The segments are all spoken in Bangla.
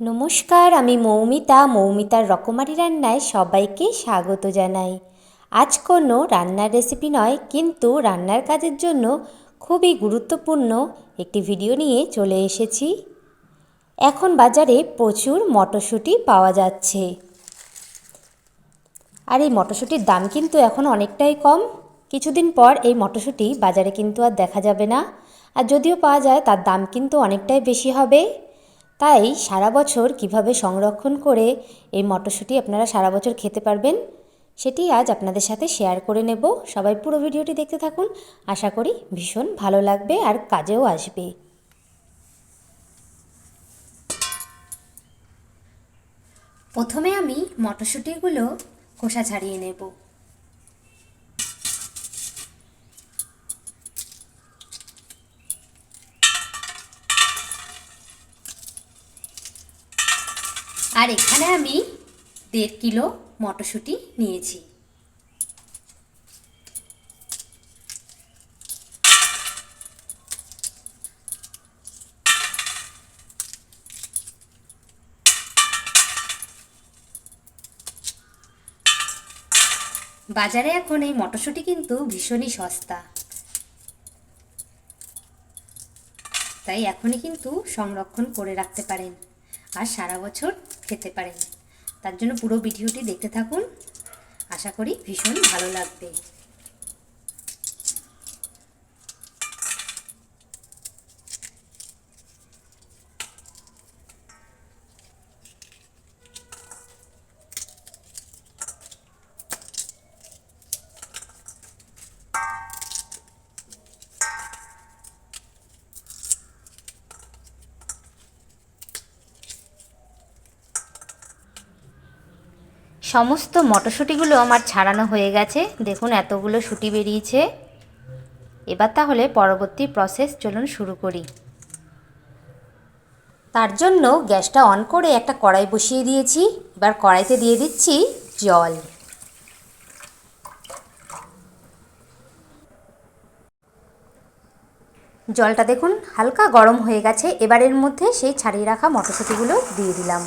নমস্কার, আমি মৌমিতা, মৌমিতার রকমারি রান্নায় সবাইকে স্বাগত জানাই। আজ কোনো রান্নার রেসিপি নয়, কিন্তু রান্নার কাজের জন্য খুবই গুরুত্বপূর্ণ একটি ভিডিও নিয়ে চলে এসেছি। এখন বাজারে প্রচুর মটরশুঁটি পাওয়া যাচ্ছে। আর এই মটরশুঁটির দাম কিন্তু এখন অনেকটাই কম। কিছুদিন পর এই মটরশুঁটি বাজারে কিন্তু আর দেখা যাবে না। আর যদিও পাওয়া যায়, তার দাম কিন্তু অনেকটাই বেশি হবে। তাই সারা বছর কীভাবে সংরক্ষণ করে এই মটরশুঁটি আপনারা সারা বছর খেতে পারবেন, সেটি আজ আপনাদের সাথে শেয়ার করে নেব। সবাই পুরো ভিডিওটি দেখতে থাকুন। আশা করি ভীষণ ভালো লাগবে আর কাজেও আসবে। প্রথমে আমি মটরশুঁটিগুলো খোসা ছাড়িয়ে নেব। আর এখানে আমি দেড় কিলো মটরশুঁটি নিয়েছি। বাজারে এখন এই মটরশুঁটি কিন্তু ভীষণই সস্তা। তাই এখনই কিন্তু সংরক্ষণ করে রাখতে পারেন। আর সারা বছর খেতে পারেন। তার জন্য পুরো ভিডিওটি দেখতে থাকুন। আশা করি ভীষণ ভালো লাগবে। সমস্ত মটরশুঁটিগুলো আমার ছাড়ানো হয়ে গেছে। দেখুন, এতগুলো শুটি বেরিয়েছে। এবার তাহলে পরবর্তী প্রসেস চলুন শুরু করি। তার জন্য গ্যাসটা অন করে একটা কড়াই বসিয়ে দিয়েছি। এবার কড়াইতে দিয়ে দিচ্ছি জল। জলটা দেখুন, হালকা গরম হয়ে গেছে। এবার এর মধ্যে সেই ছাড়িয়ে রাখা মটরশুঁটিগুলো দিয়ে দিলাম।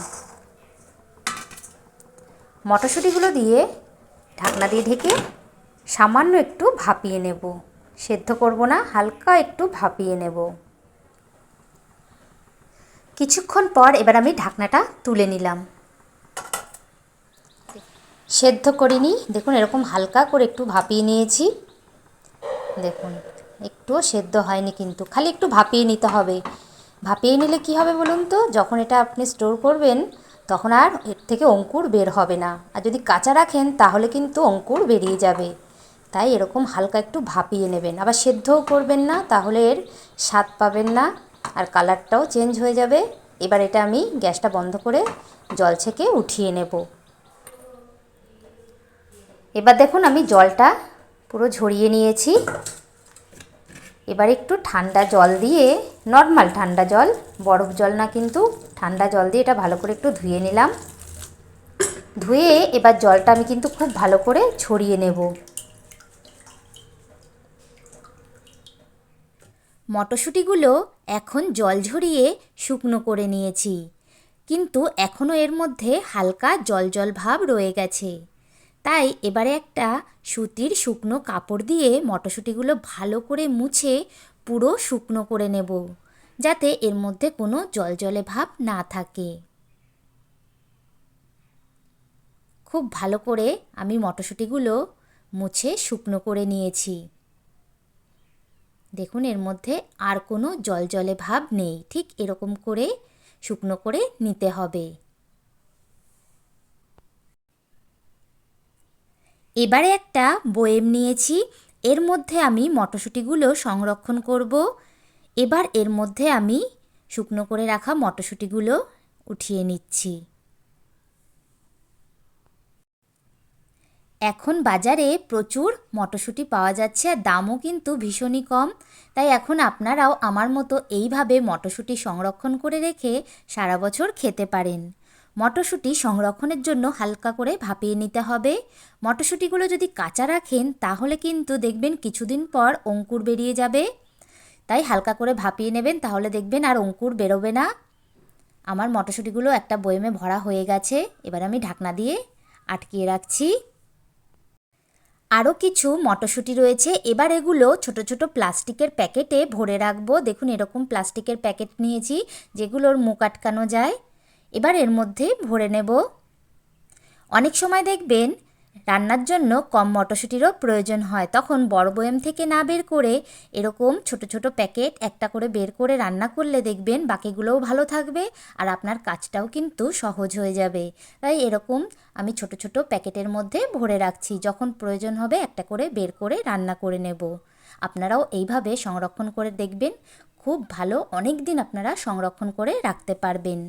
মটরশুঁটিগুলো দিয়ে ঢাকনা দিয়ে ঢেকে সামান্য একটু ভাপিয়ে নেব। সেদ্ধ করব না, হালকা একটু ভাপিয়ে নেব। কিছুক্ষণ পর এবার আমি ঢাকনাটা তুলে নিলাম। সেদ্ধ করিনি, দেখুন এরকম হালকা করে একটু ভাপিয়ে নিয়েছি। দেখুন, একটুও সেদ্ধ হয়নি কিন্তু, খালি একটু ভাপিয়ে নিতে হবে। ভাপিয়ে নিলে কি হবে বলুন তো? যখন এটা আপনি স্টোর করবেন তখন আর এর থেকে অঙ্কুর বের হবে না। আর যদি কাঁচা রাখেন, তাহলে কিন্তু অঙ্কুর বেরিয়ে যাবে। তাই এরকম হালকা একটু ভাপিয়ে নেবেন। আবার সেদ্ধও করবেন না, তাহলে এর স্বাদ পাবেন না আর কালারটাও চেঞ্জ হয়ে যাবে। এবার এটা আমি গ্যাসটা বন্ধ করে জল ছেঁকে উঠিয়ে নেব। এবার দেখুন আমি জলটা পুরো ঝরিয়ে নিয়েছি। এবার একটু ঠান্ডা জল দিয়ে নর্মাল ঠান্ডা জল, বরফ জল না কিন্তু, ঠান্ডা জল দিয়ে এটা ভালো করে একটু ধুয়ে নিলাম। ধুয়ে এবার জলটা আমি কিন্তু খুব ভালো করে ছড়িয়ে নেব। মটরশুঁটিগুলো এখন জল ঝরিয়ে শুকনো করে নিয়েছি, কিন্তু এখনও এর মধ্যে হালকা জল জল ভাব রয়ে গেছে। তাই এবারে একটা সুতির শুকনো কাপড় দিয়ে মটরশুঁটিগুলো ভালো করে মুছে পুরো শুকনো করে নেব, যাতে এর মধ্যে কোনো জলজলে ভাব না থাকে। খুব ভালো করে আমি মটরশুঁটিগুলো মুছে শুকনো করে নিয়েছি। দেখুন, এর মধ্যে আর কোনো জলজলে ভাব নেই, ঠিক এরকম করে শুকনো করে নিতে হবে। এবারে একটা বয়েম নিয়েছি। এর মধ্যে আমি মটরশুঁটিগুলো সংরক্ষণ করব। এবার এর মধ্যে আমি শুকনো করে রাখা মটরশুঁটিগুলো উঠিয়ে নিচ্ছি। এখন বাজারে প্রচুর মটরশুঁটি পাওয়া যাচ্ছে আর দামও কিন্তু ভীষণই কম। তাই এখন আপনারাও আমার মতো এইভাবে মটরশুঁটি সংরক্ষণ করে রেখে সারা বছর খেতে পারেন। মটরশুঁটি সংরক্ষণের জন্য হালকা করে ভাপিয়ে নিতে হবে। মটরশুঁটিগুলো যদি কাঁচা রাখেন, তাহলে কিন্তু দেখবেন কিছুদিন পর অঙ্কুর বেরিয়ে যাবে। তাই হালকা করে ভাপিয়ে নেবেন, তাহলে দেখবেন আর অঙ্কুর বেরোবে না। আমার মটরশুঁটিগুলো একটা বয়েমে ভরা হয়ে গেছে। এবার আমি ঢাকনা দিয়ে আটকিয়ে রাখছি। আরও কিছু মটরশুঁটি রয়েছে। এবার এগুলো ছোট ছোট প্লাস্টিকের প্যাকেটে ভরে রাখব। দেখুন, এরকম প্লাস্টিকের প্যাকেট নিয়েছি, যেগুলোর মুখ আটকানো যায়। এবার এর মধ্যে ভরে নেব। অনেক সময় দেখবেন রান্নার জন্য কম মটরশুঁটিরও প্রয়োজন হয়। তখন বড় বয়াম থেকে না বের করে এরকম ছোট ছোট প্যাকেট একটা করে বের করে রান্না করলে দেখবেন বাকিগুলোও ভালো থাকবে আর আপনার কাজটাও কিন্তু সহজ হয়ে যাবে। তাই এরকম আমি ছোট ছোট প্যাকেটের মধ্যে ভরে রাখছি। যখন প্রয়োজন হবে একটা করে বের করে রান্না করে নেব। আপনারাও এইভাবে সংরক্ষণ করে দেখবেন। খুব ভালো অনেক দিন আপনারা সংরক্ষণ করে রাখতে পারবেন।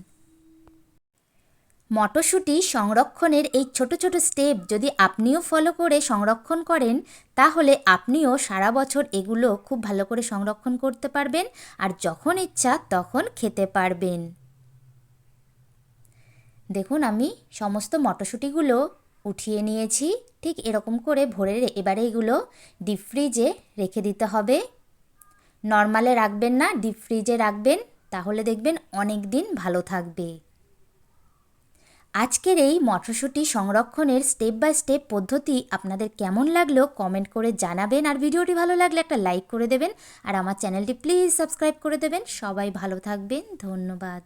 মটরশুঁটি সংরক্ষণের এই ছোট ছোট স্টেপ যদি আপনিও ফলো করে সংরক্ষণ করেন, তাহলে আপনিও সারা বছর এগুলো খুব ভালো করে সংরক্ষণ করতে পারবেন আর যখন ইচ্ছা তখন খেতে পারবেন। দেখুন আমি সমস্ত মটরশুঁটিগুলো উঠিয়ে নিয়েছি, ঠিক এরকম করে ভরে এবারে এগুলো ডিপ ফ্রিজে রেখে দিতে হবে। নর্মালে রাখবেন না ডিপ ফ্রিজে রাখবেন, তাহলে দেখবেন অনেক দিন ভালো থাকবে। আজকের এই মটরশুঁটি সংরক্ষণের স্টেপ বাই স্টেপ পদ্ধতি আপনাদের কেমন লাগল কমেন্ট করে জানাবেন। আর ভিডিওটি ভালো লাগলে একটা লাইক করে দেবেন। আর আমার চ্যানেলটি প্লিজ সাবস্ক্রাইব করে দেবেন। সবাই ভালো থাকবেন। ধন্যবাদ।